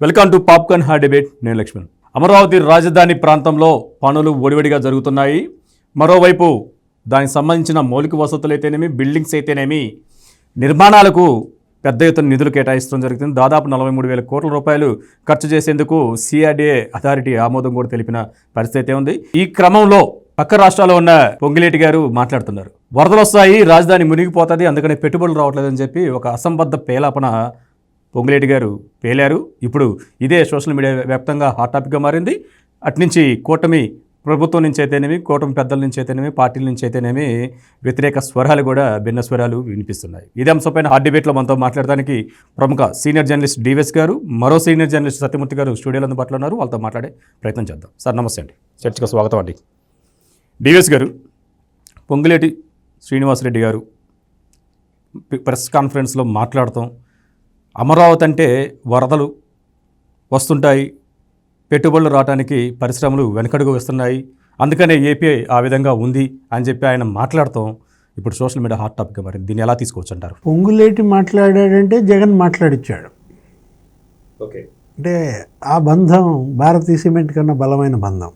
Welcome to popcorn hot debate. నేను లక్ష్మణ్. అమరావతి రాజధాని ప్రాంతంలో పనులు ఒడివడిగా జరుగుతున్నాయి. మరోవైపు దానికి సంబంధించిన మౌలిక వసతులు అయితేనేమి బిల్డింగ్స్ అయితేనేమి నిర్మాణాలకు పెద్ద ఎత్తున నిధులు కేటాయిస్తడం జరుగుతుంది. దాదాపు నలభై మూడు వేల కోట్ల రూపాయలు ఖర్చు చేసేందుకు సిఆర్డీఏ అథారిటీ ఆమోదం కూడా తెలిపిన పరిస్థితి ఉంది. ఈ క్రమంలో పక్క రాష్ట్రాల్లో ఉన్న పొంగిలేటి గారు మాట్లాడుతున్నారు. వరదలు వస్తాయి రాజధాని మునిగిపోతుంది అందుకని పెట్టుబడులు రావట్లేదని చెప్పి ఒక అసంబద్ధ పేలాపన పొంగులేటి గారు పేలారు. ఇప్పుడు ఇదే సోషల్ మీడియా వ్యాప్తంగా హాట్ టాపిక్గా మారింది. అట్నుంచి కూటమి ప్రభుత్వం నుంచి అయితేనేమి కూటమి పెద్దల నుంచి అయితేనేమి పార్టీల నుంచి అయితేనేమి వ్యతిరేక స్వరాలు కూడా భిన్న స్వరాలు వినిపిస్తున్నాయి. ఇదే అంశంపైన హాట్ డిబేట్లో మనతో మాట్లాడడానికి ప్రముఖ సీనియర్ జర్నలిస్ట్ డివిఎస్ గారు మరో సీనియర్ జర్నలిస్ట్ సత్యమూర్తి గారు స్టూడియోలో అందుబాటులో ఉన్నారు. వాళ్ళతో మాట్లాడే ప్రయత్నం చేద్దాం. సార్ నమస్తే అండి. చర్చకు స్వాగతం అండి. డివిఎస్ గారు పొంగులేటి శ్రీనివాసరెడ్డి గారు ప్రెస్ కాన్ఫరెన్స్లో మాట్లాడతాం అమరావతి అంటే వరదలు వస్తుంటాయి పెట్టుబడులు రావడానికి పరిశ్రమలు వెనకడుగు వస్తున్నాయి. అందుకనే ఏపీ ఆ విధంగా ఉంది అని చెప్పి ఆయన మాట్లాడతాం ఇప్పుడు సోషల్ మీడియా హాట్ టాపిక్ మరి దీన్ని ఎలా తీసుకోవచ్చు అంటారు? పొంగులేటి మాట్లాడాడంటే జగన్ మాట్లాడిచ్చాడు. ఓకే. అంటే ఆ బంధం భారతీయ సిమెంట్ కన్నా బలమైన బంధం.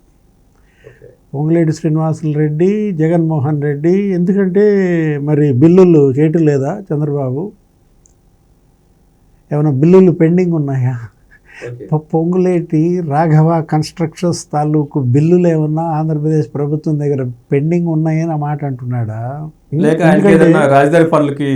పొంగులేటి శ్రీనివాసులు రెడ్డి జగన్మోహన్ రెడ్డి ఎందుకంటే మరి బిల్లులు చేయటం లేదా చంద్రబాబు? ఏమైనా బిల్లులు పెండింగ్ ఉన్నాయా? పొంగులేటి రాఘవ కన్స్ట్రక్షన్స్ తాలూకు బిల్లులు ఏమన్నా ఆంధ్రప్రదేశ్ ప్రభుత్వం దగ్గర పెండింగ్ ఉన్నాయని ఆ మాట అంటున్నాడా? లేక రాజధాని పనులకి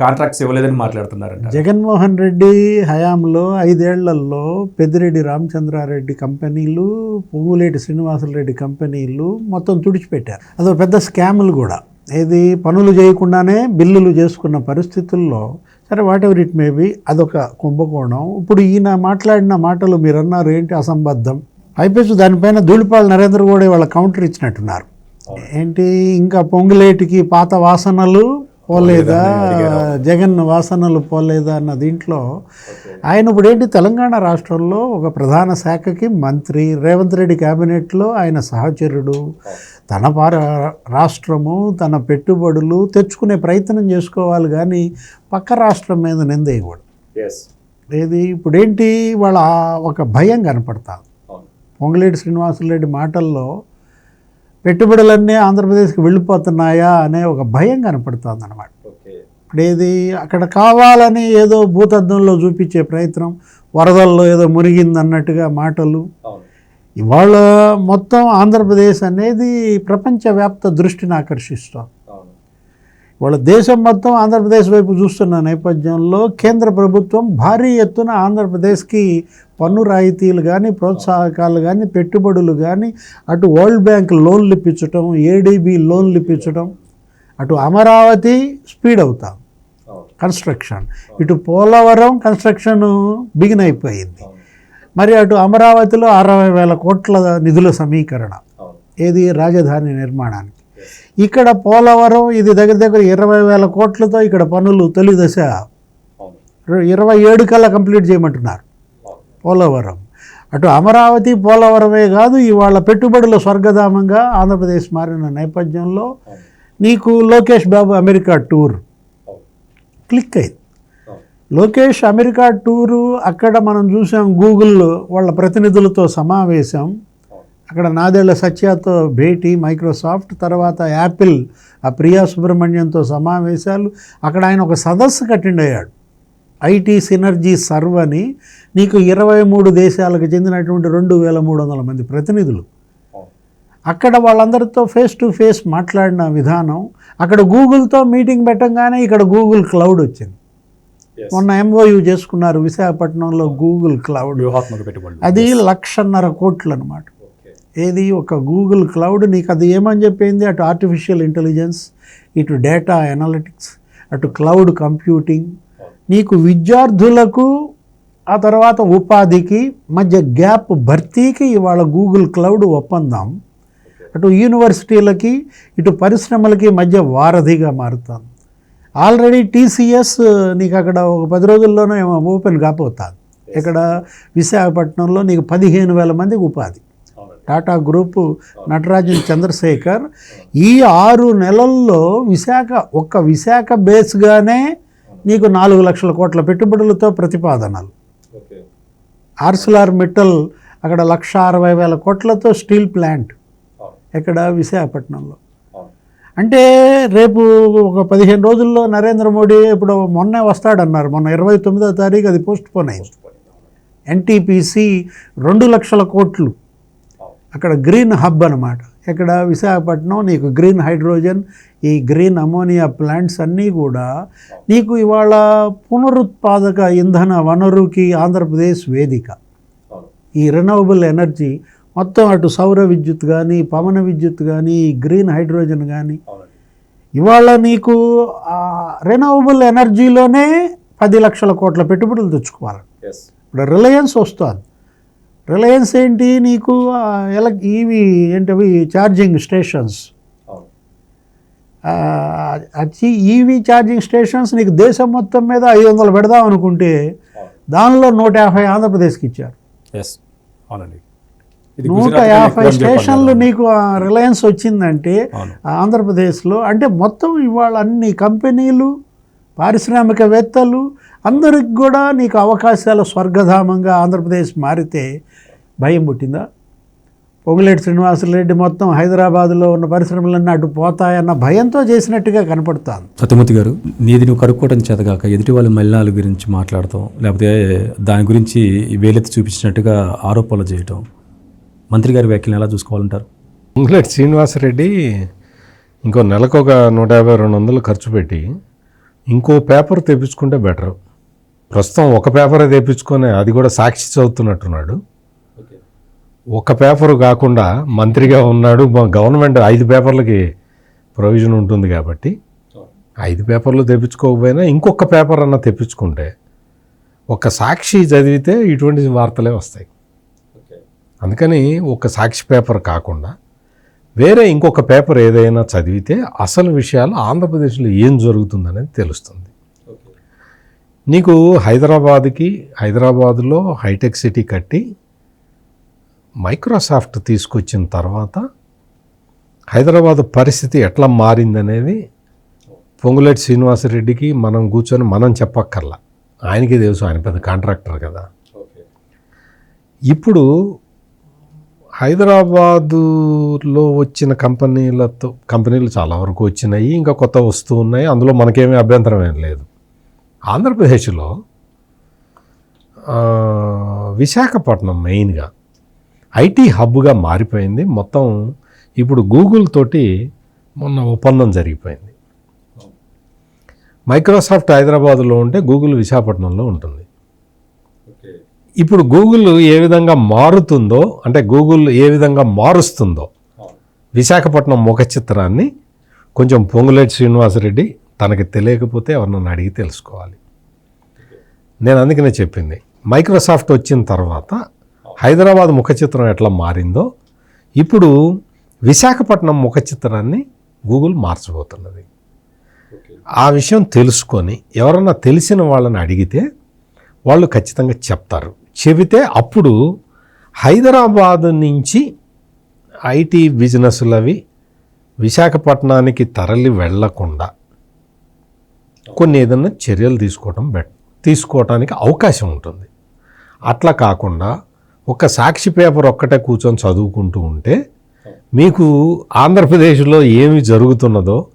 కాంట్రాక్ట్స్ ఇవ్వలేదని మాట్లాడుతున్నారంట. జగన్మోహన్ రెడ్డి హయాంలో ఐదేళ్ళలో పెద్దిరెడ్డి రామచంద్రారెడ్డి కంపెనీలు పొంగులేటి శ్రీనివాసరెడ్డి కంపెనీలు మొత్తం తుడిచిపెట్టారు. అదో పెద్ద స్కాములు కూడా. ఏది పనులు చేయకుండానే బిల్లులు చేసుకున్న పరిస్థితుల్లో సరే వాట్ ఎవర్ ఇట్ మేబీ అదొక కుంభకోణం. ఇప్పుడు ఈయన మాట్లాడిన మాటలు మీరు అన్నారు ఏంటి అసంబద్ధం? అయిపోయి దానిపైన ధూళిపాల నరేంద్ర కూడా వాళ్ళ కౌంటర్ ఇచ్చినట్టున్నారు. ఏంటి ఇంకా పొంగులేటికి పాత వాసనలు? పోలేదా? జగన్ వాసనలు పోలేదా అన్న దీంట్లో ఆయన ఇప్పుడు ఏంటి తెలంగాణ రాష్ట్రంలో ఒక ప్రధాన శాఖకి మంత్రి రేవంత్ రెడ్డి క్యాబినెట్లో ఆయన సహచరుడు. తన పార రాష్ట్రము తన పెట్టుబడులు తెచ్చుకునే ప్రయత్నం చేసుకోవాలి కానీ పక్క రాష్ట్రం మీద నిందేయకూడదు ఏది? ఇప్పుడేంటి? వాళ్ళ ఒక భయం కనపడతాను పొంగులేటి శ్రీనివాసులరెడ్డి మాటల్లో పెట్టుబడులన్నీ ఆంధ్రప్రదేశ్కి వెళ్ళిపోతున్నాయా అనే ఒక భయం కనపడుతుంది అనమాట ఇప్పుడు ఏది అక్కడ కావాలని ఏదో భూతద్దంలో చూపించే ప్రయత్నం వరదల్లో ఏదో మునిగింది అన్నట్టుగా మాటలు ఇవాళ మొత్తం ఆంధ్రప్రదేశ్ అనేది ప్రపంచవ్యాప్త దృష్టిని ఆకర్షిస్తాం వాళ్ళ దేశం మొత్తం ఆంధ్రప్రదేశ్ వైపు చూస్తున్న నేపథ్యంలో కేంద్ర ప్రభుత్వం భారీ ఎత్తున ఆంధ్రప్రదేశ్కి పన్ను రాయితీలు కానీ ప్రోత్సాహకాలు కానీ పెట్టుబడులు కానీ అటు వరల్డ్ బ్యాంక్ లోన్లు ఇప్పించడం ఏడీబీ లోన్లు ఇప్పించడం అటు అమరావతి స్పీడ్ అవుతాం. కన్స్ట్రక్షన్. ఇటు పోలవరం కన్స్ట్రక్షన్ బిగిన్ అయిపోయింది. మరి అటు అమరావతిలో అరవై వేల కోట్ల నిధుల సమీకరణ. ఏది? రాజధాని నిర్మాణానికి. ఇక్కడ పోలవరం ఇది దగ్గర దగ్గర ఇరవై వేల కోట్లతో ఇక్కడ పనులు తొలి దశ. ఇరవై ఏడు కల్లా కంప్లీట్ చేయమంటున్నారు పోలవరం. అటు అమరావతి పోలవరమే కాదు ఇవాళ పెట్టుబడుల స్వర్గధామంగా ఆంధ్రప్రదేశ్ మారిన నేపథ్యంలో నీకు Lokesh Babu America tour. Click అయింది. లోకేష్ అమెరికా టూరు అక్కడ మనం చూసాం గూగుల్ వాళ్ళ ప్రతినిధులతో సమావేశం. అక్కడ నాదేళ్ళ సత్యతో భేటీ మైక్రోసాఫ్ట్ తర్వాత యాపిల్ ఆ ప్రియా సుబ్రహ్మణ్యంతో సమావేశాలు. అక్కడ ఆయన ఒక సదస్సుకు అటెండ్ అయ్యాడు ఐటీ సినర్జీ సర్వ్ అని నీకు ఇరవై మూడు దేశాలకు చెందినటువంటి రెండు వేల మూడు వందల మంది ప్రతినిధులు. అక్కడ వాళ్ళందరితో ఫేస్ టు ఫేస్ మాట్లాడిన విధానం అక్కడ గూగుల్తో మీటింగ్ పెట్టంగానే ఇక్కడ గూగుల్ క్లౌడ్ వచ్చింది. మొన్న ఎంఓయూ చేసుకున్నారు విశాఖపట్నంలో గూగుల్ క్లౌడ్. అది లక్షన్నర కోట్లు అనమాట ఏది? ఒక గూగుల్ క్లౌడ్ నీకు అది ఏమని చెప్పింది? అటు ఆర్టిఫిషియల్ ఇంటెలిజెన్స్ ఇటు డేటా అనలిటిక్స్ అటు క్లౌడ్ కంప్యూటింగ్ నీకు విద్యార్థులకు ఆ తర్వాత ఉపాధికి మధ్య గ్యాప్ భర్తీకి ఇవాళ గూగుల్ క్లౌడ్ ఒప్పందం. అటు యూనివర్సిటీలకి ఇటు పరిశ్రమలకి మధ్య వారధిగా మారుతుంది ఆల్రెడీ టీసీఎస్ నీకు అక్కడ ఒక పది రోజుల్లోనే ఓపెన్ కాపోతుంది ఇక్కడ విశాఖపట్నంలో నీకు పదిహేను వేల మందికి ఉపాధి. టాటా గ్రూపు నటరాజన్ చంద్రశేఖర్. ఈ ఆరు నెలల్లో విశాఖ ఒక్క విశాఖ బేస్గానే నీకు నాలుగు లక్షల కోట్ల పెట్టుబడులతో ప్రతిపాదనలు. ఆర్సిలార్ మిట్టల్ అక్కడ లక్ష అరవై వేల కోట్లతో స్టీల్ ప్లాంట్ ఎక్కడ? విశాఖపట్నంలో. అంటే రేపు ఒక పదిహేను రోజుల్లో నరేంద్ర మోడీ ఇప్పుడు మొన్నే వస్తాడన్నారు. మొన్న ఇరవై తొమ్మిదో తారీఖు అది పోస్ట్ పోన్ అయింది. ఎన్టీపీసీ రెండు లక్షల కోట్లు. అక్కడ గ్రీన్ హబ్ అనమాట ఇక్కడ విశాఖపట్నం నీకు గ్రీన్ హైడ్రోజన్ ఈ గ్రీన్ అమోనియా ప్లాంట్స్ అన్నీ కూడా నీకు ఇవాళ పునరుత్పాదక ఇంధన వనరుకి ఆంధ్రప్రదేశ్ వేదిక. ఈ రెనవబుల్ ఎనర్జీ మొత్తం అటు సౌర విద్యుత్ కానీ పవన విద్యుత్ కానీ గ్రీన్ హైడ్రోజన్ కానీ ఇవాళ నీకు రెనవబుల్ ఎనర్జీలోనే పది లక్షల కోట్ల పెట్టుబడులు తెచ్చుకోవాలి. ఇప్పుడు రిలయన్స్ వస్తుంది. రిలయన్స్ ఏంటి నీకు? ఆ, ఎల ఇవి ఏంటవి? Charging stations. వచ్చి ఈవీ ఛార్జింగ్ స్టేషన్స్ నీకు దేశం మొత్తం మీద ఐదు వందలు పెడదాం అనుకుంటే దానిలో నూట యాభై ఆంధ్రప్రదేశ్కి ఇచ్చారు. ఎస్ అవునండి. ఇది నూట యాభై. స్టేషన్లు నీకు రిలయన్స్ వచ్చిందంటే ఆంధ్రప్రదేశ్లో అంటే మొత్తం ఇవాళ అన్ని కంపెనీలు పారిశ్రామికవేత్తలు అందరికి కూడా నీకు అవకాశాల స్వర్గధామంగా ఆంధ్రప్రదేశ్ మారితే భయం పుట్టిందా? పొంగులేటి శ్రీనివాసరెడ్డి మొత్తం హైదరాబాద్లో ఉన్న పరిశ్రమలన్నీ అటు పోతాయన్న భయంతో చేసినట్టుగా కనపడుతుంది. సత్యమూర్తి గారు నీది నువ్వు కడుక్కోవడం చేతగాక ఎదుటి వాళ్ళ మలినాల గురించి మాట్లాడటం లేకపోతే దాని గురించి వేలెత్తి చూపించినట్టుగా ఆరోపణలు చేయటం. మంత్రి గారి వ్యాఖ్యలను ఎలా చూసుకోవాలంటారు? ఇంగ్లెట్ శ్రీనివాసరెడ్డి ఇంకో నెలకు ఒక నూట యాభై రెండు వందలు ఖర్చు పెట్టి ఇంకో పేపర్ తెప్పించుకుంటే బెటర్. ప్రస్తుతం ఒక పేపరే తెప్పించుకొని అది కూడా సాక్షి చదువుతున్నట్టున్నాడు. ఒక పేపరు కాకుండా మంత్రిగా ఉన్నాడు. గవర్నమెంట్ ఐదు పేపర్లకి ప్రొవిజన్ ఉంటుంది కాబట్టి ఐదు పేపర్లు తెప్పించుకోకపోయినా ఇంకొక పేపర్ అన్న తెప్పించుకుంటే ఒక సాక్షి చదివితే ఇటువంటి వార్తలే వస్తాయి. అందుకని ఒక సాక్షి పేపర్ కాకుండా వేరే ఇంకొక పేపర్ ఏదైనా చదివితే అసలు విషయాలు ఆంధ్రప్రదేశ్లో ఏం జరుగుతుందనేది తెలుస్తుంది. నీకు హైదరాబాద్కి హైదరాబాద్లో హైటెక్ సిటీ కట్టి మైక్రోసాఫ్ట్ తీసుకొచ్చిన తర్వాత హైదరాబాద్ పరిస్థితి ఎట్లా మారిందనేది పొంగులేటి శ్రీనివాసరెడ్డికి మనం కూర్చొని మనం చెప్పక్కర్లా. ఆయనకి తెలుసు ఆయన పెద్ద కాంట్రాక్టర్ కదా. ఇప్పుడు హైదరాబాదులో వచ్చిన కంపెనీలతో కంపెనీలు చాలా వరకు వచ్చినాయి ఇంకా కొత్త వస్తూ ఉన్నాయి అందులో మనకేమీ అభ్యంతరం ఏం లేదు. ఆంధ్రప్రదేశ్లో విశాఖపట్నం మెయిన్గా ఐటీ హబ్గా మారిపోయింది. మొత్తం ఇప్పుడు గూగుల్ తోటి మొన్న ఒప్పందం జరిగిపోయింది. మైక్రోసాఫ్ట్ హైదరాబాద్లో ఉంటే గూగుల్ విశాఖపట్నంలో ఉంటుంది. ఇప్పుడు గూగుల్ ఏ విధంగా మారుతుందో అంటే గూగుల్ ఏ విధంగా మారుస్తుందో విశాఖపట్నం ముఖ చిత్రాన్ని కొంచెం పొంగులేటి శ్రీనివాసరెడ్డి తనకి తెలియకపోతే ఎవరినన్ను అడిగి తెలుసుకోవాలి. నేను అందుకనే చెప్పింది. మైక్రోసాఫ్ట్ వచ్చిన తర్వాత హైదరాబాద్ ముఖ చిత్రం ఎట్లా మారిందో ఇప్పుడు విశాఖపట్నం ముఖ చిత్రాన్ని గూగుల్ మార్చబోతున్నది. ఆ విషయం తెలుసుకొని ఎవరన్నా తెలిసిన వాళ్ళని అడిగితే వాళ్ళు ఖచ్చితంగా చెప్తారు. చెబితే అప్పుడు హైదరాబాద్ నుంచి ఐటీ బిజినెస్లవి విశాఖపట్నానికి తరలి వెళ్ళకుండా కొన్ని ఏదైనా చర్యలు తీసుకోవడం బెట్ తీసుకోవటానికి అవకాశం ఉంటుంది. అట్లా కాకుండా ఒక సాక్షి పేపర్ ఒక్కటే కూర్చొని చదువుకుంటూ ఉంటే మీకు ఆంధ్రప్రదేశ్లో ఏమి జరుగుతున్నదో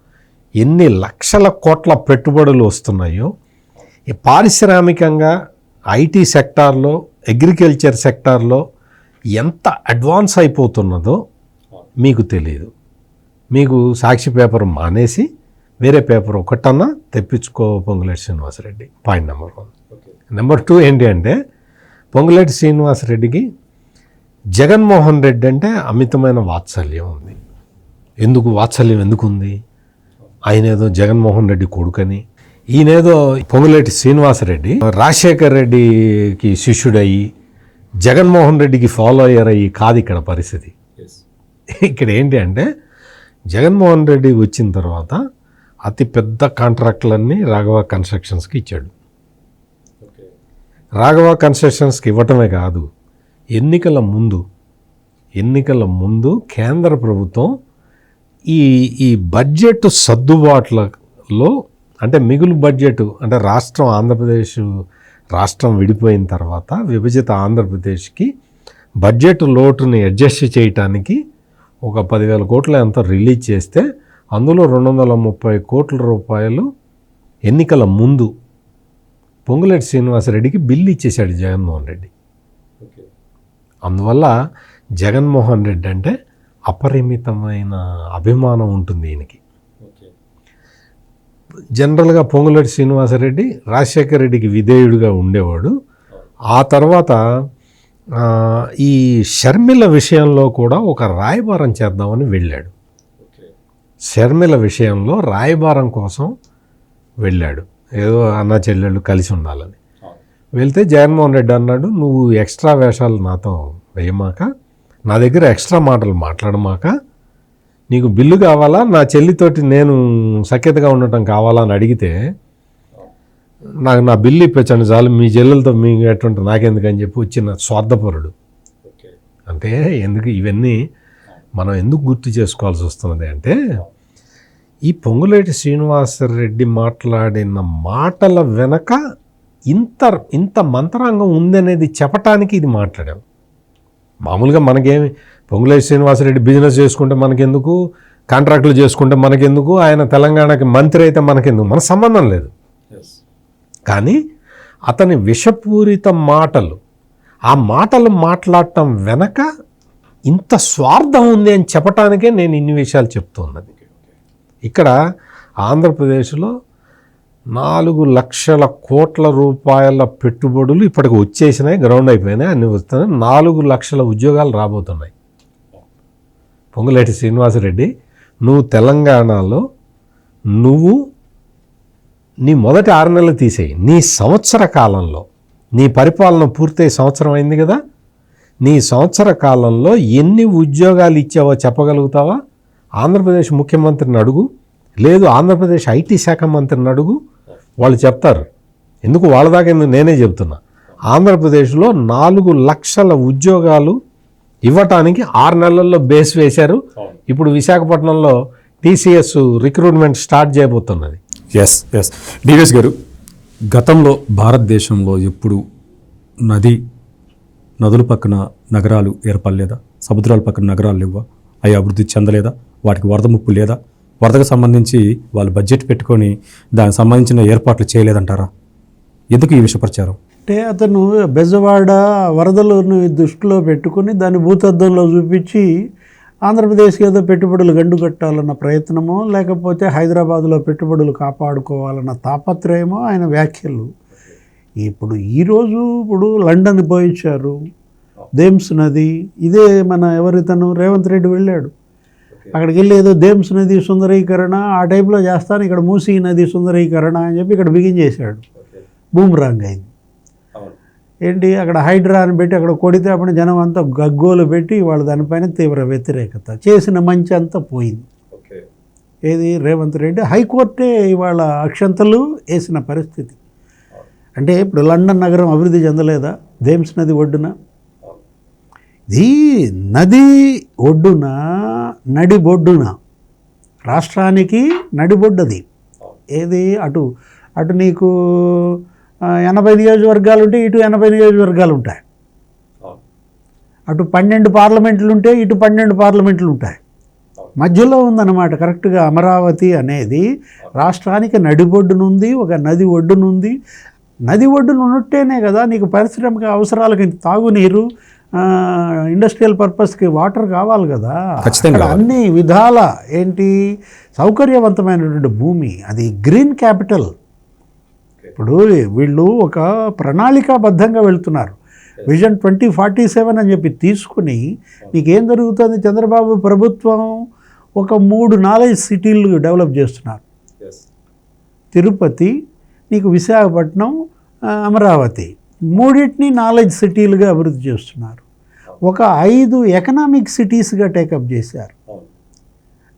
ఎన్ని లక్షల కోట్ల పెట్టుబడులు వస్తున్నాయో ఈ పారిశ్రామికంగా ఐటీ సెక్టార్లో అగ్రికల్చర్ సెక్టార్లో ఎంత అడ్వాన్స్ అయిపోతున్నదో మీకు తెలియదు మీకు సాక్షి పేపర్ మానేసి వేరే పేపర్ ఒకటన్నా తెప్పించుకో Ponguleti Srinivasa Reddy. Point number one number two ఏంటి అంటే పొంగులేటి శ్రీనివాసరెడ్డికి జగన్మోహన్ రెడ్డి అంటే అమితమైన వాత్సల్యం ఉంది. ఎందుకు వాత్సల్యం ఎందుకు ఉంది ఆయన ఏదో జగన్మోహన్ రెడ్డి కొడుకని ఈయనేదో పొంగులేటి శ్రీనివాసరెడ్డి రాజశేఖర్ రెడ్డికి శిష్యుడయ్యి జగన్మోహన్ రెడ్డికి ఫాలో అయ్యారు అయ్యి కాదు ఇక్కడ పరిస్థితి. ఇక్కడ ఏంటి అంటే జగన్మోహన్ రెడ్డి వచ్చిన తర్వాత అతి పెద్ద కాంట్రాక్టులన్నీ రాఘవ కన్స్ట్రక్షన్స్కి ఇచ్చాడు. రాఘవ కన్స్ట్రక్షన్స్కి ఇవ్వటమే కాదు ఎన్నికల ముందు ఎన్నికల ముందు కేంద్ర ప్రభుత్వం ఈ ఈ బడ్జెట్ సర్దుబాట్లలో అంటే మిగులు బడ్జెట్ అంటే రాష్ట్రం ఆంధ్రప్రదేశ్ రాష్ట్రం విడిపోయిన తర్వాత విభజిత ఆంధ్రప్రదేశ్కి బడ్జెట్ లోటుని అడ్జస్ట్ చేయటానికి ఒక పదివేల కోట్ల ఎంత రిలీజ్ చేస్తే అందులో రెండు వందల ముప్పై కోట్ల రూపాయలు ఎన్నికల ముందు పొంగులేటి శ్రీనివాసరెడ్డికి బిల్లు ఇచ్చేశాడు జగన్మోహన్ రెడ్డి. అందువల్ల జగన్మోహన్ రెడ్డి అంటే అపరిమితమైన అభిమానం ఉంటుంది ఈయనకి. జనరల్గా పొంగులేటి శ్రీనివాసరెడ్డి రాజశేఖర రెడ్డికి విధేయుడిగా ఉండేవాడు. ఆ తర్వాత ఈ షర్మిల విషయంలో కూడా ఒక రాయబారం చేద్దామని వెళ్ళాడు. షర్మిల విషయంలో రాయబారం కోసం వెళ్ళాడు. ఏదో అన్న చెల్లెళ్ళు కలిసి ఉండాలని. వెళ్తే జగన్మోహన్ రెడ్డి అన్నాడు నువ్వు ఎక్స్ట్రా వేషాలు నాతో వేయమాక నా దగ్గర ఎక్స్ట్రా మాటలు మాట్లాడమాక నీకు బిల్లు కావాలా? నా చెల్లితోటి నేను సఖ్యతగా ఉండటం కావాలా అని అడిగితే నాకు నా బిల్లు ఇప్పించండి చాలు మీ చెల్లెలతో మీ ఎటువంటి నాకెందుకని చెప్పి వచ్చిన స్వార్థపరుడు. అంటే ఎందుకు ఇవన్నీ మనం ఎందుకు గుర్తు చేసుకోవాల్సి వస్తున్నది అంటే ఈ పొంగులేటి శ్రీనివాసరెడ్డి మాట్లాడిన మాటల వెనక ఇంత ఇంత మంత్రాంగం ఉందనేది చెప్పటానికి ఇది మాట్లాడాం. మామూలుగా మనకేమి పొంగులేటి శ్రీనివాసరెడ్డి బిజినెస్ చేసుకుంటే మనకెందుకు? కాంట్రాక్టులు చేసుకుంటే మనకెందుకు? ఆయన తెలంగాణకి మంత్రి అయితే మనకెందుకు? మన సంబంధం లేదు. కానీ అతని విషపూరిత మాటలు ఆ మాటలు మాట్లాడటం వెనక ఇంత స్వార్థం ఉంది అని చెప్పటానికే నేను ఇన్ని విషయాలు చెప్తున్నది. ఇక్కడ ఆంధ్రప్రదేశ్లో నాలుగు లక్షల కోట్ల రూపాయల పెట్టుబడులు ఇప్పటికి వచ్చేసినాయి గ్రౌండ్ అయిపోయినాయి అన్ని వస్తున్నాయి. నాలుగు లక్షల ఉద్యోగాలు రాబోతున్నాయి. పొంగులేటి శ్రీనివాసరెడ్డి నువ్వు తెలంగాణలో నువ్వు నీ మొదటి ఆరు నెలలు తీసేయి. నీ సంవత్సర కాలంలో నీ పరిపాలన పూర్తయి సంవత్సరం అయింది కదా? నీ సంవత్సర కాలంలో ఎన్ని ఉద్యోగాలు ఇచ్చావో చెప్పగలుగుతావా? ఆంధ్రప్రదేశ్ ముఖ్యమంత్రిని అడుగు. లేదు ఆంధ్రప్రదేశ్ ఐటీ శాఖ మంత్రిని అడుగు. వాళ్ళు చెప్తారు. ఎందుకు వాళ్ళ దాకా ఎందుకు నేనే చెప్తున్నా. ఆంధ్రప్రదేశ్లో నాలుగు లక్షల ఉద్యోగాలు ఇవ్వటానికి ఆరు నెలల్లో బేస్ వేశారు. ఇప్పుడు విశాఖపట్నంలో టీసీఎస్ రిక్రూట్మెంట్ స్టార్ట్ చేయబోతున్నది. ఎస్ ఎస్ డివిఎస్ గారు గతంలో భారతదేశంలో ఎప్పుడు నది నదుల పక్కన నగరాలు ఏర్పడలేదా? సముద్రాల పక్కన నగరాలు లేవా? అవి అభివృద్ధి చెందలేదా? వాటికి వరద ముప్పు లేదా? వరదకు సంబంధించి వాళ్ళు బడ్జెట్ పెట్టుకొని దానికి సంబంధించిన ఏర్పాట్లు చేయలేదంటారా? ఎందుకు ఈ విష ప్రచారం అంటే అతను బెజవాడ వరదలను దృష్టిలో పెట్టుకుని దాన్ని భూతద్దంలో చూపించి ఆంధ్రప్రదేశ్కి ఏదో పెట్టుబడులు గండు కట్టాలన్న ప్రయత్నమో లేకపోతే హైదరాబాద్లో పెట్టుబడులు కాపాడుకోవాలన్న తాపత్రయమో ఆయన వ్యాఖ్యలు. ఇప్పుడు ఈరోజు ఇప్పుడు లండన్ పోయించారు దేమ్స్ నది. ఇదే మన ఎవరితను? రేవంత్ రెడ్డి వెళ్ళాడు. అక్కడికి వెళ్ళి ఏదో దేమ్స్ నది సుందరీకరణ ఆ టైప్లో చేస్తాను ఇక్కడ మూసీ నది సుందరీకరణ అని చెప్పి ఇక్కడ బిగించేశాడు బూమ్రాంగ్ అయింది. ఏంటి? అక్కడ హైడ్రా అని పెట్టి అక్కడ కొడితే అప్పుడు జనం అంతా గగ్గోలు పెట్టి వాళ్ళు దానిపైన తీవ్ర వ్యతిరేకత చేసిన మంచి అంతా పోయింది. ఏది? రేవంత్ రెడ్డి హైకోర్టే ఇవాళ అక్షంతలు వేసిన పరిస్థితి. అంటే ఇప్పుడు లండన్ నగరం అభివృద్ధి చెందలేదా? థేమ్స్ నది ఒడ్డున? ఇది నది ఒడ్డున? నడిబొడ్డున రాష్ట్రానికి నడిబొడ్డది ఏది? అటు అటు నీకు ఎనభై నియోజకవర్గాలు ఉంటే ఇటు ఎనభై నియోజకవర్గాలు ఉంటాయి. అటు పన్నెండు పార్లమెంట్లు ఉంటే ఇటు పన్నెండు పార్లమెంట్లు ఉంటాయి. మధ్యలో ఉందన్నమాట కరెక్ట్గా అమరావతి అనేది రాష్ట్రానికి నడిబొడ్డునుంది ఒక నది ఒడ్డునుంది నది ఒడ్డున ఉన్నట్టేనే కదా నీకు పారిశ్రామిక అవసరాలకి తాగునీరు ఆ, ఇండస్ట్రియల్ పర్పస్కి వాటర్ కావాలి కదా. అన్ని విధాల ఏంటి సౌకర్యవంతమైనటువంటి భూమి అది గ్రీన్ క్యాపిటల్ ఇప్పుడు వీళ్ళు ఒక ప్రణాళికాబద్ధంగా వెళ్తున్నారు. విజన్ ట్వంటీ ఫార్టీ సెవెన్ అని చెప్పి తీసుకుని నీకేం జరుగుతుంది చంద్రబాబు ప్రభుత్వం ఒక మూడు నాలెడ్జ్ సిటీలు డెవలప్ చేస్తున్నారు. తిరుపతి నీకు విశాఖపట్నం అమరావతి మూడింటిని నాలెడ్జ్ సిటీలుగా అభివృద్ధి చేస్తున్నారు. ఒక ఐదు ఎకనామిక్ సిటీస్గా టేకప్ చేశారు.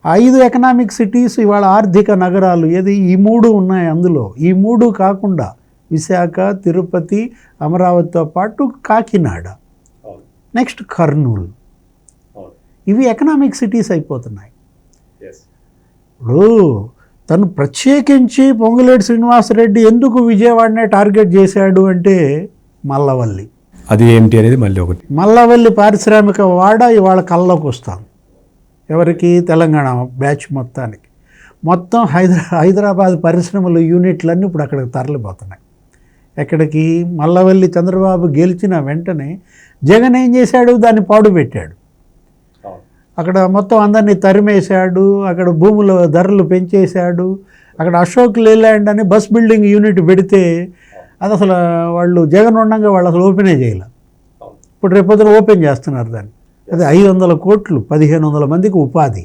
ఐదు ఎకనామిక్ సిటీస్ ఇవాళ ఆర్థిక నగరాలు ఏది? ఈ మూడు ఉన్నాయి అందులో. ఈ మూడు కాకుండా విశాఖ తిరుపతి అమరావతితో పాటు కాకినాడ. నెక్స్ట్ కర్నూలు. ఇవి ఎకనామిక్ సిటీస్ అయిపోతున్నాయి. ఇప్పుడు తను ప్రత్యేకించి పొంగులేటి శ్రీనివాసరెడ్డి ఎందుకు విజయవాడనే టార్గెట్ చేశాడు అంటే మల్లవల్లి. అది ఏమిటి అనేది మళ్ళీ ఒకటి. మల్లవల్లి పారిశ్రామిక వాడ ఇవాళ కళ్ళలోకి వస్తాం ఎవరికి? తెలంగాణ బ్యాచ్ మొత్తానికి. మొత్తం హైదరా హైదరాబాద్ పరిశ్రమలు యూనిట్లన్నీ ఇప్పుడు అక్కడికి తరలిపోతున్నాయి. ఎక్కడికి? మల్లవల్లి చంద్రబాబు గెలిచిన వెంటనే జగన్ ఏం చేశాడు? దాన్ని పాడు పెట్టాడు. అక్కడ మొత్తం అందరినీ తరిమేశాడు అక్కడ భూముల ధరలు పెంచేశాడు అక్కడ అశోక్ లేలాండ్ అని బస్ బిల్డింగ్ యూనిట్ పెడితే అది అసలు వాళ్ళు జగన్ ఉండగా వాళ్ళు అసలు ఓపెనే చేయలే ఇప్పుడు రేపొద్దున ఓపెన్ చేస్తున్నారు దాన్ని. అది ఐదు వందల కోట్లు పదిహేను వందల మందికి ఉపాధి.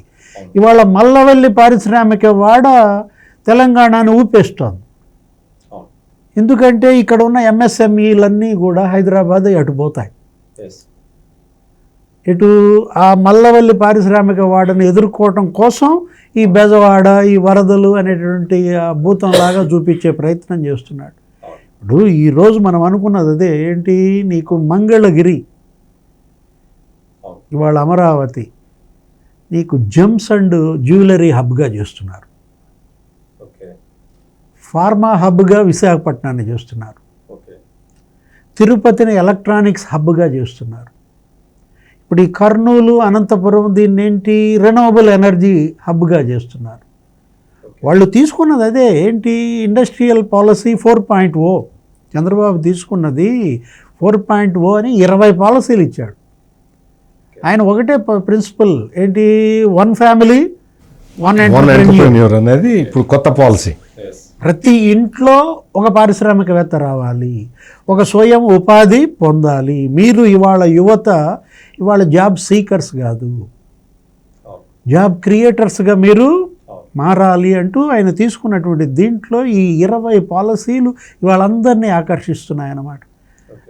ఇవాళ మల్లవల్లి పారిశ్రామిక వాడ తెలంగాణను ఊపేస్తోంది. ఎందుకంటే ఇక్కడ ఉన్న ఎంఎస్ఎంఈలన్నీ కూడా హైదరాబాద్ అటు పోతాయి. ఇటు ఆ మల్లవల్లి పారిశ్రామిక వాడని ఎదుర్కోవటం కోసం ఈ బెజవాడ ఈ వరదలు అనేటువంటి భూతంలాగా చూపించే ప్రయత్నం చేస్తున్నాడు. ఇప్పుడు ఈరోజు మనం అనుకున్నది అదే ఏంటి? నీకు మంగళగిరి ఇవాళ అమరావతి నీకు జెమ్స్ అండ్ జ్యువెలరీ హబ్గా చేస్తున్నారు. ఫార్మా హబ్గా విశాఖపట్నాన్ని చేస్తున్నారు. తిరుపతిని ఎలక్ట్రానిక్స్ హబ్గా చేస్తున్నారు. ఇప్పుడు ఈ కర్నూలు అనంతపురం దీన్ని ఏంటి రెనోవబుల్ ఎనర్జీ హబ్గా చేస్తున్నారు. వాళ్ళు తీసుకున్నది అదే ఏంటి? Industrial policy four point oh. Chandrababu తీసుకున్నది ఫోర్ పాయింట్ ఓ అని ఇరవై పాలసీలు ఇచ్చాడు. ఆయన ఒకటే ప్రిన్సిపల్ ఏంటి? వన్ ఫ్యామిలీ వన్ ఎంటర్ప్రెన్యూర్ అనేది ఇప్పుడు కొత్త పాలసీ ప్రతి ఇంట్లో ఒక పారిశ్రామికవేత్త రావాలి. ఒక స్వయం ఉపాధి పొందాలి. మీరు ఇవాళ యువత ఇవాళ జాబ్ సీకర్స్ కాదు. జాబ్ క్రియేటర్స్గా మీరు మారాలి అంటూ ఆయన తీసుకున్నటువంటి దీంట్లో ఈ ఇరవై పాలసీలు ఇవాళ అందరినీ ఆకర్షిస్తున్నాయన్నమాట.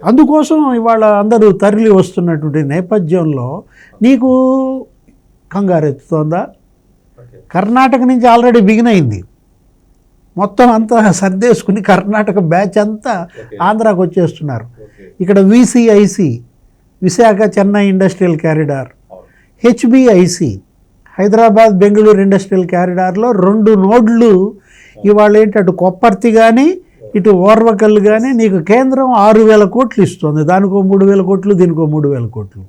అందుకోసం ఇవాళ అందరూ తరలి వస్తున్నటువంటి నేపథ్యంలో నీకు కంగారెత్తుతోందా కర్ణాటక నుంచి ఆల్రెడీ బిగిన్ అయింది. మొత్తం అంతా సర్దేసుకుని కర్ణాటక బ్యాచ్ అంతా ఆంధ్రాకి వచ్చేస్తున్నారు. ఇక్కడ VCIC Visakha Chennai industrial corridor HBIC Hyderabad Bengaluru industrial క్యారిడార్లో రెండు నోడ్లు. ఇవాళ ఏంటి అటు కొప్పర్తి కానీ ఇటు ఓర్వకల్ కానీ నీకు కేంద్రం ఆరు వేల కోట్లు ఇస్తుంది. దానికో మూడు వేల కోట్లు దీనికో మూడు వేల కోట్లు.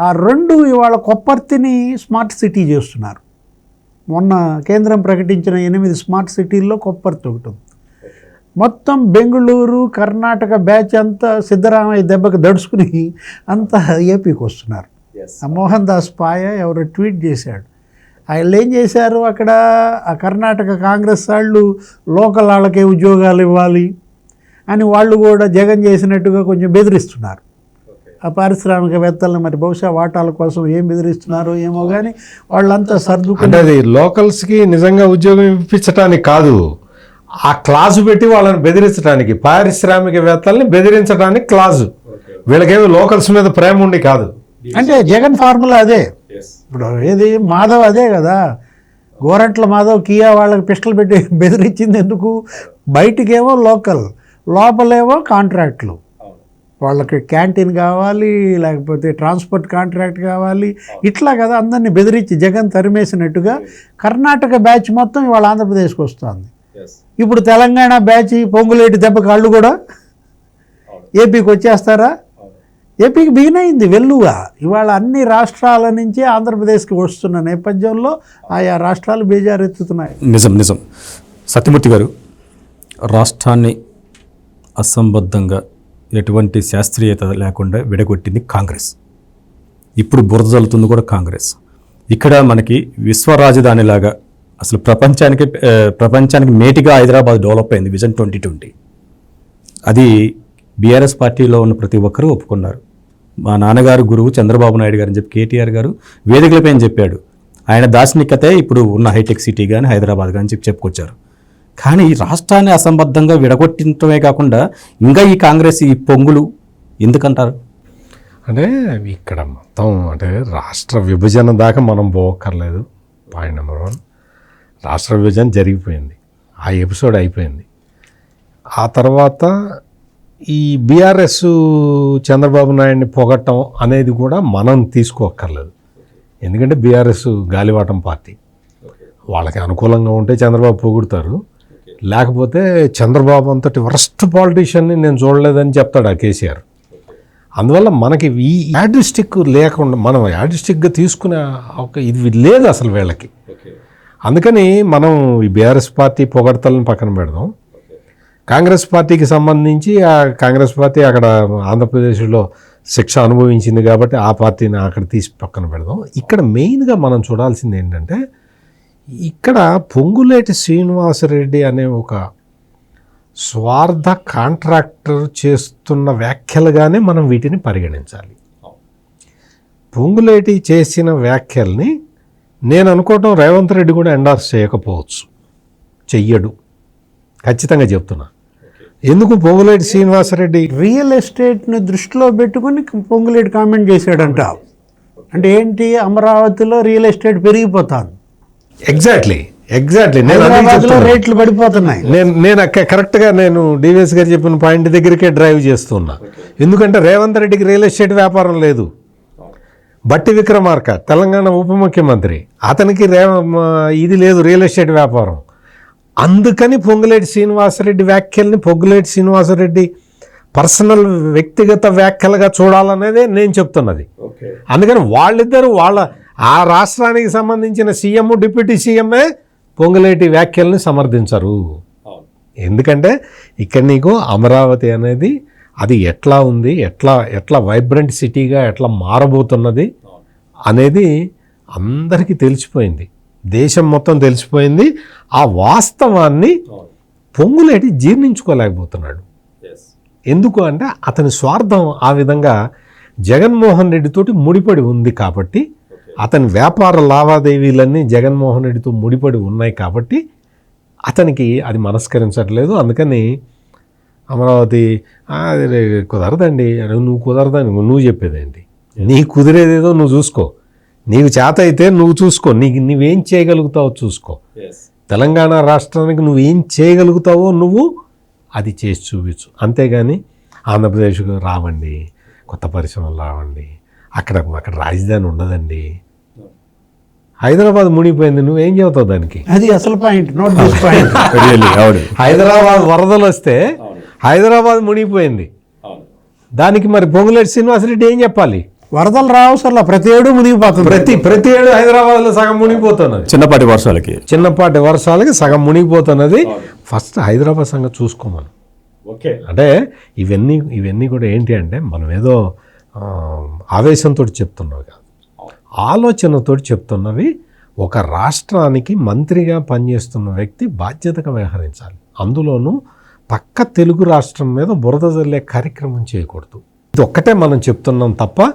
ఆ రెండు ఇవాళ కొప్పర్తిని స్మార్ట్ సిటీ చేస్తున్నారు. మొన్న కేంద్రం ప్రకటించిన ఎనిమిది స్మార్ట్ సిటీల్లో కొప్పర్తి ఒకటి ఉంది. మొత్తం బెంగళూరు కర్ణాటక బ్యాచ్ అంతా సిద్ధరామయ్య దెబ్బకి దడుచుకుని అంతా ఏపీకి వస్తున్నారు. మోహన్ దాస్ పాయ ఎవరో ట్వీట్ చేశాడు. వాళ్ళు ఏం చేశారు అక్కడ? ఆ కర్ణాటక కాంగ్రెస్ వాళ్ళు లోకల్ వాళ్ళకే ఉద్యోగాలు ఇవ్వాలి అని వాళ్ళు కూడా జగన్ చేసినట్టుగా కొంచెం బెదిరిస్తున్నారు. ఆ పారిశ్రామికవేత్తలను మరి బహుశా వాటాల కోసం ఏం బెదిరిస్తున్నారో ఏమో కానీ వాళ్ళంతా అది లోకల్స్కి నిజంగా ఉద్యోగం ఇప్పించడానికి కాదు. ఆ క్లాజు పెట్టి వాళ్ళని బెదిరించడానికి పారిశ్రామికవేత్తల్ని బెదిరించడానికి క్లాజు. వీళ్ళకేమి లోకల్స్ మీద ప్రేమ ఉండి కాదు. అంటే జగన్ ఫార్ములా అదే. ఇప్పుడు ఏది? మాధవ్ అదే కదా. గోరంట్ల మాధవ్ కియా వాళ్ళకి పిస్టల్ పెట్టి బెదిరించింది ఎందుకు? బయటికేమో లోకల్ లోపలేమో కాంట్రాక్ట్లు. వాళ్ళకి క్యాంటీన్ కావాలి లేకపోతే ట్రాన్స్పోర్ట్ కాంట్రాక్ట్ కావాలి. ఇట్లా కదా అందరినీ బెదిరించి జగన్ తరిమేసినట్టుగా కర్ణాటక బ్యాచ్ మొత్తం ఇవాళ ఆంధ్రప్రదేశ్కి వస్తుంది. ఇప్పుడు తెలంగాణ బ్యాచ్ పొంగులేటి దెబ్బ కాళ్ళు కూడా ఏపీకి వచ్చేస్తారా? ఏపీకి బిగిన్ అయింది వెల్లుగా ఇవాళ అన్ని రాష్ట్రాల నుంచి ఆంధ్రప్రదేశ్కి వస్తున్న నేపథ్యంలో ఆయా రాష్ట్రాలు బేజారెత్తుతున్నాయి. నిజం నిజం. సత్యమూర్తి గారు రాష్ట్రాన్ని అసంబద్ధంగా ఎటువంటి శాస్త్రీయత లేకుండా విడగొట్టింది కాంగ్రెస్. ఇప్పుడు బురద జల్లుతుంది కూడా కాంగ్రెస్. ఇక్కడ మనకి విశ్వ రాజధానిలాగా అసలు ప్రపంచానికి ప్రపంచానికి మేటిగా హైదరాబాద్ డెవలప్ అయింది విజన్ ట్వంటీ ట్వంటీ. అది బీఆర్ఎస్ పార్టీలో ఉన్న ప్రతి ఒక్కరూ ఒప్పుకున్నారు. మా నాన్నగారు గురువు చంద్రబాబు నాయుడు గారు అని చెప్పి కేటీఆర్ గారు వేదికలపై అని చెప్పాడు. ఆయన దార్శనికతే ఇప్పుడు ఉన్న హైటెక్ సిటీ కానీ హైదరాబాద్ కానీ చెప్పి చెప్పుకొచ్చారు. కానీ ఈ రాష్ట్రాన్ని అసంబద్ధంగా విడగొట్టడమే కాకుండా ఇంకా ఈ కాంగ్రెస్ ఈ పొంగులు ఎందుకంటారు? అంటే ఇక్కడ మొత్తం అంటే రాష్ట్ర విభజన దాకా మనం పోక్కర్లేదు. పాయింట్ నెంబర్ వన్ రాష్ట్ర విభజన జరిగిపోయింది. ఆ ఎపిసోడ్ అయిపోయింది. ఆ తర్వాత ఈ బీఆర్ఎస్ చంద్రబాబు నాయుడిని పొగట్టం అనేది కూడా మనం తీసుకోక్కర్లేదు. ఎందుకంటే బీఆర్ఎస్ గాలివాటం పార్టీ. వాళ్ళకి అనుకూలంగా ఉంటే చంద్రబాబు పొగుడతారు. లేకపోతే చంద్రబాబు అంతటి వరస్ట్ పాలిటీషియన్ని నేను చూడలేదని చెప్తాడు ఆ కేసీఆర్. అందువల్ల మనకి ఈ యాడిస్టిక్ లేకుండా మనం యాడిస్టిక్గా తీసుకునే ఒక ఇది లేదు అసలు వీళ్ళకి. అందుకని మనం ఈ బీఆర్ఎస్ పార్టీ పొగడతలను పక్కన పెడదాం. కాంగ్రెస్ పార్టీకి సంబంధించి ఆ కాంగ్రెస్ పార్టీ అక్కడ ఆంధ్రప్రదేశ్లో శిక్ష అనుభవించింది కాబట్టి ఆ పార్టీని అక్కడ తీసి పక్కన పెడదాం. ఇక్కడ మెయిన్గా మనం చూడాల్సింది ఏంటంటే ఇక్కడ పొంగులేటి శ్రీనివాసరెడ్డి అనే ఒక స్వార్థ కాంట్రాక్టర్ చేస్తున్న వ్యాఖ్యలుగానే మనం వీటిని పరిగణించాలి. పొంగులేటి చేసిన వ్యాఖ్యల్ని నేను అనుకోవటం రేవంత్ రెడ్డి కూడా ఎండార్స్ చేయకపోవచ్చు. చెయ్యడు. ఖచ్చితంగా చెప్తున్నా. ఎందుకు పొంగులేటి శ్రీనివాసరెడ్డి? రియల్ ఎస్టేట్ని దృష్టిలో పెట్టుకుని పొంగులేటి కామెంట్ చేశాడంట. అంటే ఏంటి? అమరావతిలో రియల్ ఎస్టేట్ పెరిగిపోతాను ఎగ్జాక్ట్లీ ఎగ్జాక్ట్లీ నేను. రేట్లు పడిపోతున్నాయి. నేను నేను అక్క- కరెక్ట్గా నేను డివిఎస్ గారు చెప్పిన పాయింట్ దగ్గరికే డ్రైవ్ చేస్తున్నా. ఎందుకంటే రేవంత్ రెడ్డికి రియల్ ఎస్టేట్ వ్యాపారం లేదు. బట్టి విక్రమార్క తెలంగాణ ఉప ముఖ్యమంత్రి. అతనికి రే ఇది లేదు రియల్ ఎస్టేట్ వ్యాపారం. అందుకని పొంగులేటి శ్రీనివాసరెడ్డి వ్యాఖ్యల్ని పొంగులేటి శ్రీనివాసరెడ్డి పర్సనల్ వ్యక్తిగత వ్యాఖ్యలుగా చూడాలనేదే నేను చెప్తున్నది. అందుకని వాళ్ళిద్దరూ వాళ్ళ ఆ రాష్ట్రానికి సంబంధించిన సీఎం డిప్యూటీ సీఎంఏ పొంగులేటి వ్యాఖ్యల్ని సమర్థించరు. ఎందుకంటే ఇక్కడ నీకు అమరావతి అనేది అది ఎట్లా ఉంది ఎట్లా ఎట్లా వైబ్రెంట్ సిటీగా ఎట్లా మారబోతున్నది అనేది అందరికీ తెలిసిపోయింది. దేశం మొత్తం తెలిసిపోయింది. ఆ వాస్తవాన్ని పొంగులేటి జీర్ణించుకోలేకపోతున్నాడు. ఎందుకు అంటే అతని స్వార్థం ఆ విధంగా జగన్మోహన్ రెడ్డితోటి ముడిపడి ఉంది కాబట్టి అతని వ్యాపార లావాదేవీలన్నీ జగన్మోహన్ రెడ్డితో ముడిపడి ఉన్నాయి కాబట్టి అతనికి అది మనస్కరించట్లేదు. అందుకని అమరావతి "ఆ, అది రే- కుదరదండి. నువ్వు కుదరదని నువ్వు చెప్పేదేంటి? నీ కుదిరేదేదో నువ్వు చూసుకో. నీకు చేత అయితే నువ్వు చూసుకో. నీకు నువ్వేం చేయగలుగుతావో చూసుకో. తెలంగాణ రాష్ట్రానికి నువ్వు ఏం చేయగలుగుతావో నువ్వు అది చేసి చూపించు. అంతేగాని ఆంధ్రప్రదేశ్కు రావండి కొత్త పరిశ్రమలు రావండి అక్కడ అక్కడ రాజధాని ఉండదండి. హైదరాబాద్ మునిగిపోయింది నువ్వేం చెబుతావు దానికి? అది అసలు పాయింట్ నోట్ పాయింట్ హైదరాబాద్ వరదలు వస్తే హైదరాబాద్ మునిగిపోయింది. దానికి మరి పొంగులేటి శ్రీనివాసరెడ్డి ఏం చెప్పాలి? వరదలు రావసర్లా ప్రతి ఏడు మునిగిపోతుంది. ప్రతి ప్రతి ఏడు హైదరాబాద్లో సగం మునిగిపోతున్నది. చిన్నపాటి వర్షాలకి. చిన్నపాటి వర్షాలకి సగం మునిగిపోతున్నది. ఫస్ట్ హైదరాబాద్ సంగతి చూసుకోమను. అంటే ఇవన్నీ ఇవన్నీ కూడా ఏంటి అంటే మనం ఏదో ఆ, ఆవేశంతో చెప్తున్నావు కాదు. ఆలోచనతో చెప్తున్నవి ఒక రాష్ట్రానికి మంత్రిగా పనిచేస్తున్న వ్యక్తి బాధ్యతగా వ్యవహరించాలి. అందులోనూ పక్క తెలుగు రాష్ట్రం మీద బురద జల్లే కార్యక్రమం చేయకూడదు. ఇది ఒక్కటే మనం చెప్తున్నాం తప్ప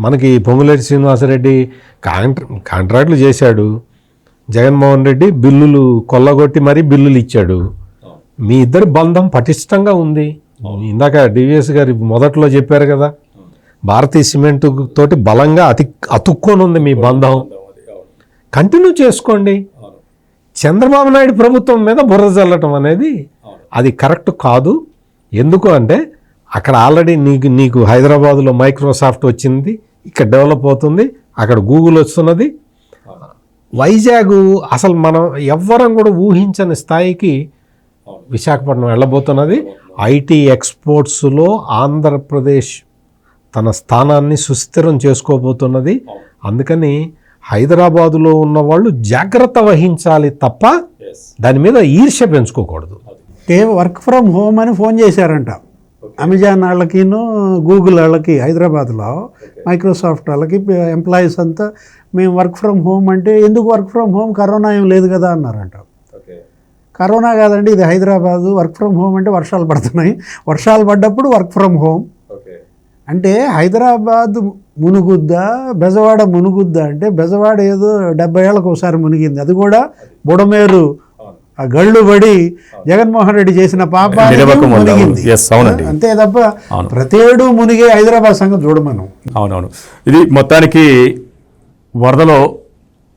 మనకి పొంగులేటి శ్రీనివాసరెడ్డి కాంట్రా కాంట్రాక్టులు చేశాడు. జగన్మోహన్ రెడ్డి బిల్లులు కొల్లగొట్టి మరీ బిల్లులు ఇచ్చాడు. మీ ఇద్దరి బంధం పటిష్టంగా ఉంది. ఇందాక డివిఎస్ గారి మొదట్లో చెప్పారు కదా. భారతీయ సిమెంట్ తోటి బలంగా అతి అతుక్కొని ఉంది మీ బంధం. కంటిన్యూ చేసుకోండి. చంద్రబాబు నాయుడు ప్రభుత్వం మీద బుర్ర చల్లటం అనేది అది కరెక్ట్ కాదు. ఎందుకు అంటే అక్కడ ఆల్రెడీ నీకు నీకు హైదరాబాద్లో మైక్రోసాఫ్ట్ వచ్చింది ఇక్కడ డెవలప్ అవుతుంది అక్కడ గూగుల్ వస్తున్నది. వైజాగ్ అసలు మనం ఎవ్వరం కూడా ఊహించని స్థాయికి విశాఖపట్నం వెళ్ళబోతున్నది. ఐటీ ఎక్స్పోర్ట్స్లో ఆంధ్రప్రదేశ్ తన స్థానాన్ని సుస్థిరం చేసుకోబోతున్నది. అందుకని హైదరాబాదులో ఉన్న వాళ్ళు జాగ్రత్త వహించాలి తప్ప దాని మీద ఈర్ష్య పెంచుకోకూడదు. వర్క్ ఫ్రమ్ హోమ్ అని ఫోన్ చేశారంట. అమెజాన్ వాళ్ళకిను గూగుల్ వాళ్ళకి హైదరాబాద్లో మైక్రోసాఫ్ట్ వాళ్ళకి ఎంప్లాయీస్ అంతా మేము వర్క్ ఫ్రమ్ హోమ్ అంటే ఎందుకు వర్క్ ఫ్రమ్ హోమ్? కరోనా ఏం లేదు కదా అన్నారంట. కరోనా కాదండి ఇది హైదరాబాదు వర్క్ ఫ్రమ్ హోమ్ అంటే వర్షాలు పడుతున్నాయి. వర్షాలు పడ్డప్పుడు వర్క్ ఫ్రమ్ హోమ్. అంటే హైదరాబాద్ మునుగుద్దా బెజవాడ మునుగుద్దా అంటే బెజవాడ ఏదో డెబ్బై ఏళ్ళకు ఒకసారి మునిగింది. అది కూడా బుడమేరు ఆ గళ్ళు పడి జగన్మోహన్ రెడ్డి చేసిన వల్ల. మునిగింది. అంతే తప్ప ప్రతి ఏడు మునిగే హైదరాబాద్ సంగతి చూడమను అవునవును. ఇది మొత్తానికి వరదలో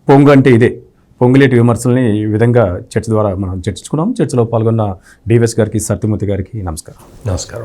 పొంగు అంటే ఇదే. పొంగులేటి విమర్శల్ని ఈ విధంగా చర్చ ద్వారా మనం చర్చించుకున్నాం. చర్చలో పాల్గొన్న డివిఎస్ గారికి సత్యమూర్తి గారికి నమస్కారం. నమస్కారం.